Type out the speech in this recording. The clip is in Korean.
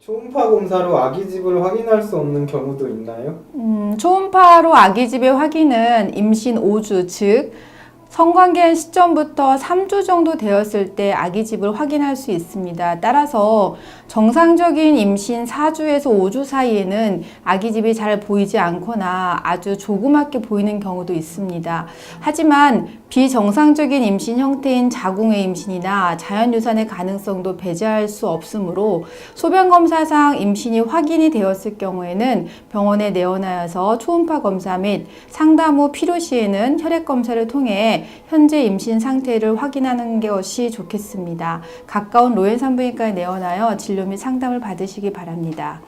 초음파 검사로 아기 집을 확인할 수 없는 경우도 있나요? 음, 초음파로 아기 집의 확인은 임신 5주, 즉 성관계한 시점부터 3주 정도 되었을 때 아기 집을 확인할 수 있습니다. 따라서 정상적인 임신 4주에서 5주 사이에는 아기 집이 잘 보이지 않거나 아주 조그맣게 보이는 경우도 있습니다. 하지만 비정상적인 임신 형태인 자궁의 임신이나 자연유산의 가능성도 배제할 수 없으므로 소변 검사상 임신이 확인이 되었을 경우에는 병원에 내원하여서 초음파 검사 및 상담 후 필요 시에는 혈액 검사를 통해 현재 임신 상태를 확인하는 것이 좋겠습니다. 가까운 로엔 산부인과에 내원하여 진료 및 상담을 받으시기 바랍니다.